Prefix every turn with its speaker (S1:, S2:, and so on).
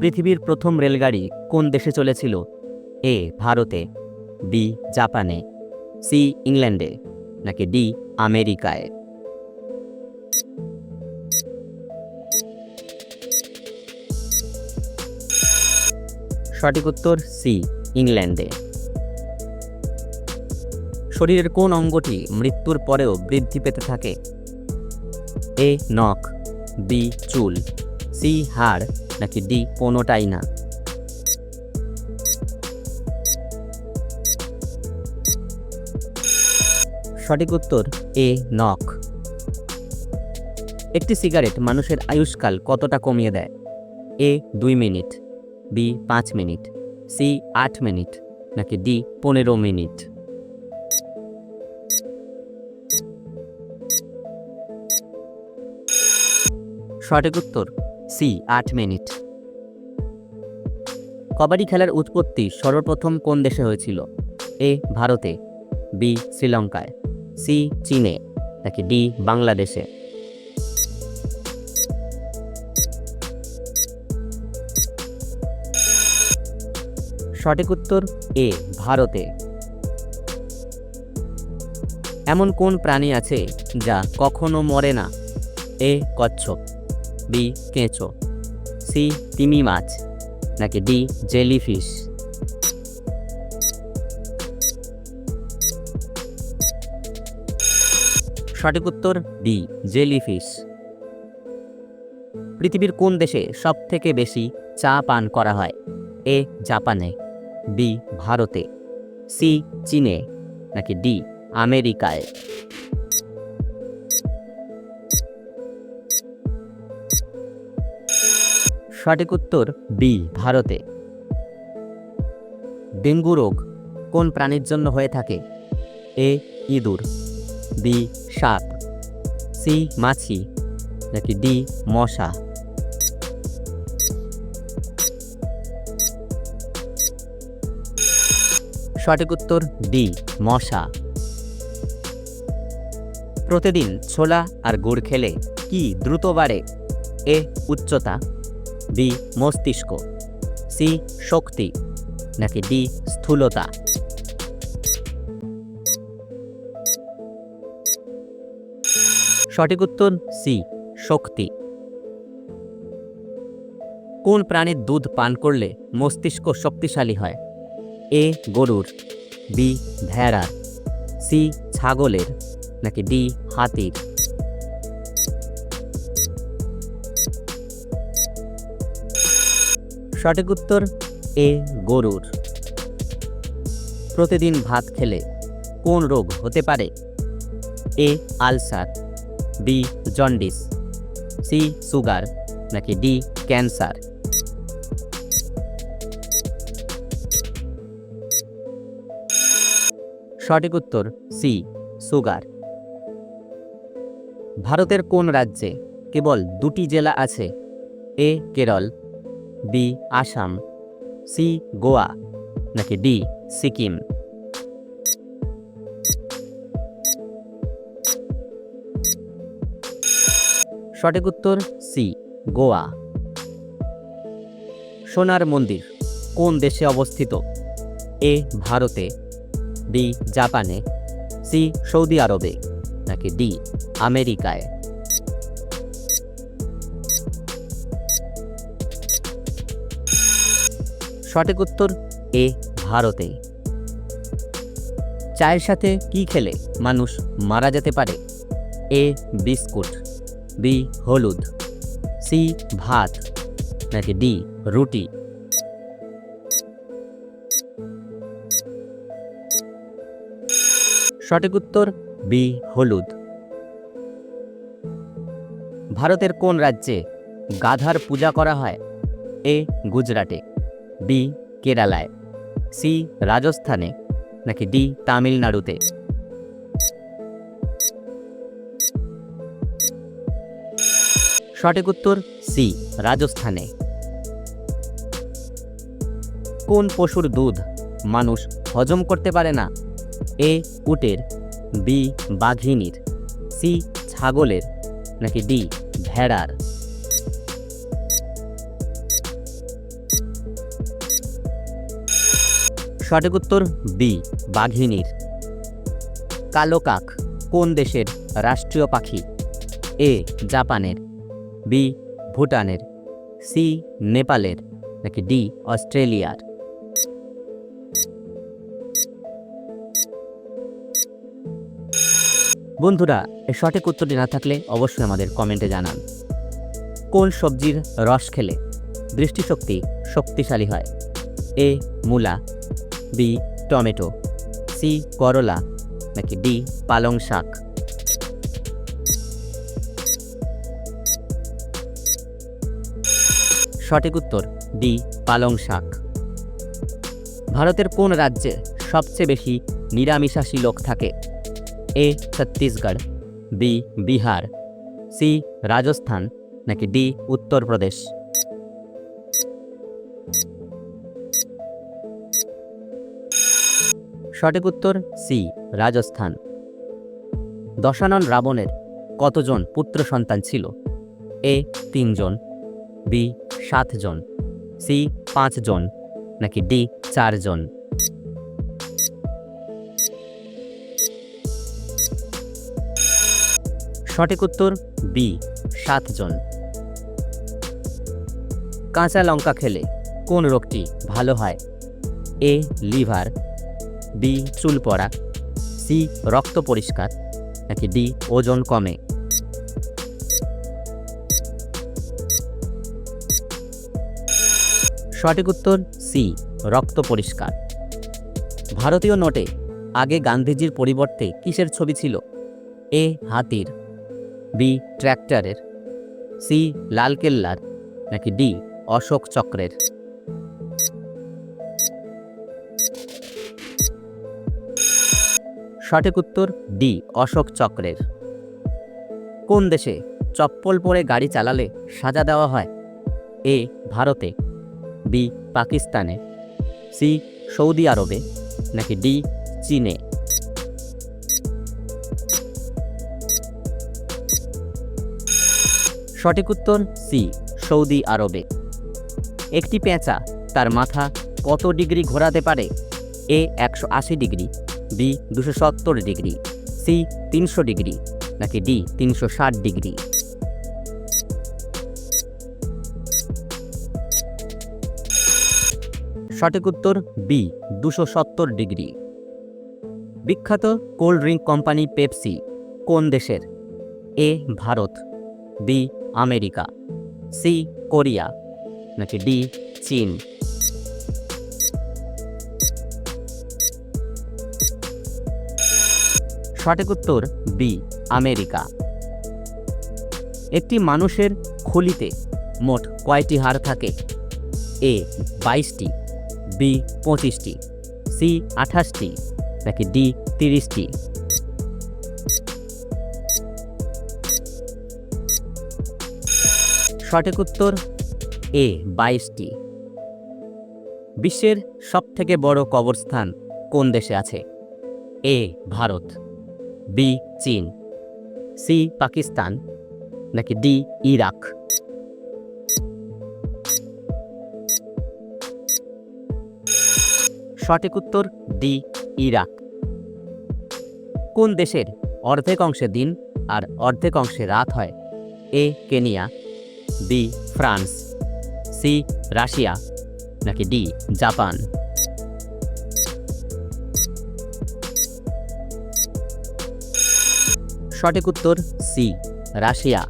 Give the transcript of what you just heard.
S1: পৃথিবীর প্রথম রেলগাড়ি কোন দেশে চলেছিল? এ, ভারতে, বি, জাপানে, সি, ইংল্যান্ডে, নাকি ডি, আমেরিকায়? সঠিক উত্তর, সি, ইংল্যান্ডে। শরীরের কোন অঙ্গটি মৃত্যুর পরেও বৃদ্ধি পেতে থাকে? এ, নখ, বি, চুল, সি, হাড় নাকি ডি কোনোটাই না। সঠিক উত্তর, এ, নখ। একটি সিগারেট মানুষের আয়ুষ্কাল কতটা কমিয়ে দেয়? এ, দুই মিনিট। বি, পাঁচ মিনিট। সি, আট মিনিট। নাকি ডি, পনেরো মিনিট। সঠিক উত্তর সি, আট মিনিট। কবাডি খেলার উৎপত্তি সর্বপ্রথম কোন দেশে হয়েছিল? এ, ভারতে, বি, শ্রীলঙ্কায়, সি, চীনে, নাকি ডি, বাংলাদেশে? সঠিক উত্তর, এ, ভারতে। এমন কোন প্রাণী আছে যা কখনো মরে না? এ, কচ্ছপ। বি কেঁচো। সি তিমি মাছ, নাকি ডি জেলিফিশ। সঠিক উত্তর ডি, জেলিফিশ। পৃথিবীর কোন দেশে সব থেকে বেশি চা পান করা হয়? এ, জাপানে, বি, ভারতে, সি, চীনে, নাকি ডি, আমেরিকায়? সঠিক উত্তর বি, ভারতে। ডেঙ্গু রোগ কোন প্রাণীর জন্য হয়ে থাকে? এ, ইঁদুর। বি, সাপ। সি, মাছি। নাকি ডি, মশা। সঠিক উত্তর ডি, মশা। প্রতিদিন ছোলা আর গুড় খেলে কি দ্রুত বাড়ে? এ, উচ্চতা। বি মস্তিষ্ক। সি শক্তি, নাকি ডি স্থূলতা। সঠিক উত্তর সি, শক্তি। কোন প্রাণীর দুধ পান করলে মস্তিষ্ক শক্তিশালী হয়? এ, গরুর, বি, ভেড়ার, সি, ছাগলের, নাকি ডি, হাতির। সঠিক উত্তর, এ গরুর। প্রতিদিন ভাত খেলে কোন রোগ হতে পারে? A ulcer, B jaundice, C sugar, নাকি ডি ক্যান্সার? সঠিক উত্তর, সি সুগার। ভারতের কোন রাজ্যে কেবল দুটি জেলা আছে? A Kerala B Assam C Goa নাকি ডি সিকিম সঠিক উত্তর সি গোয়া সোনার মন্দির, কোন দেশে অবস্থিত? এ ভারতে. বি জাপানে. সি সৌদি আরবে. নাকি ডি আমেরিকায়? সঠিক উত্তর, এ ভারতে চায়ের সাথে কি খেলে মানুষ মারা যেতে পারে? এ, বিস্কুট, বি, হলুদ, সি, ভাত, নাকি ডি, রুটি? সঠিক উত্তর, বি, হলুদ। ভারতের কোন রাজ্যে গাধার পূজা করা হয়? এ, গুজরাটে। বি কেরালায়। সি, রাজস্থানে। নাকি ডি, তামিলনাড়ুতে। সঠিক উত্তর, সি, রাজস্থানে। কোন পশুর দুধ মানুষ হজম করতে পারে না? এ, উটের, বি, বাঘিনীর। সি, ছাগলের। নাকি ডি, ভেড়ার। সঠিক উত্তর বি, বাঘিনীর। কালো কাক, কোন দেশের রাষ্ট্রীয় পাখি? এ, জাপানের। বি, ভুটানের। সি, নেপালের। নাকি ডি, অস্ট্রেলিয়ার। বন্ধুরা এর সঠিক উত্তরটি না থাকলে অবশ্যই আমাদের কমেন্টে জানান। কোন সবজির রস খেলে দৃষ্টিশক্তি শক্তিশালী হয়? এ, মূলা। বি, টমেটো, সি, করলা, নাকি ডি, পালং শাক? সঠিক উত্তর, ডি, পালং শাক। ভারতের কোন রাজ্যে সবচেয়ে বেশি নিরামিষাশী লোক থাকে? A, Chhattisgarh, B, Bihar, C, Rajasthan, নাকি ডি, উত্তরপ্রদেশ? সঠিক উত্তর সি, রাজস্থান। দশানন রাবণের কতজন পুত্র সন্তান ছিল? এ, তিনজন, বি, সাতজন, সি, পাঁচজন, নাকি ডি, চারজন? সঠিক উত্তর বি, সাতজন। কাঁচা লঙ্কা খেলে কোন রোগটি ভালো হয়? এ, লিভার বি চুল পড়া। সি রক্ত পরিষ্কার। নাকি ডি ওজন কমে। সঠিক উত্তর সি রক্ত পরিষ্কার। ভারতীয় নোটে, আগে গান্ধীজির পরিবর্তে কিসের ছবি ছিল? এ, হাতির। বি ট্র্যাক্টরের। সি লালকেল্লার নাকি ডি অশোক চক্রের। সঠিক উত্তর ডি, অশোক চক্রের। কোন দেশে চপ্পল পরে গাড়ি চালালে সাজা দেওয়া হয়? এ, ভারতে, বি, পাকিস্তানে, সি, সৌদি আরবে, নাকি ডি, চীনে? সঠিক উত্তর সি, সৌদি আরবে। একটি পেঁচা তার মাথা কত ডিগ্রি ঘোরাতে পারে? এ, একশো আশি ডিগ্রি বি দুশো সত্তর ডিগ্রি, সি তিনশো ডিগ্রি, নাকি ডি তিনশো ষাট ডিগ্রি? সঠিক উত্তর বি দুশো সত্তর ডিগ্রি। বিখ্যাত কোল্ড ড্রিঙ্ক কোম্পানি পেপসি কোন দেশের? A Bharat, B America, C Korea, নাকি ডি চীন? সঠিক উত্তর বি, আমেরিকা। একটি মানুষের খুলিতে মোট কয়টি হাড় থাকে? এ, বাইশটি, বি, পঁচিশটি, সি, আঠাশটি, নাকি ডি, তিরিশটি? সঠিক উত্তর এ, বাইশটি। বিশ্বের সবথেকে বড় কবরস্থান কোন দেশে আছে? এ, ভারত। বি, চীন। সি, পাকিস্তান। নাকি ডি, ইরাক। সঠিক উত্তর ডি, ইরাক। কোন দেশের অর্ধেক অংশে দিন আর অর্ধেক অংশে রাত হয়? A, Kenya. B, France. C, Russia. নাকি ডি, জাপান। সঠিক উত্তর সি রাশিয়া।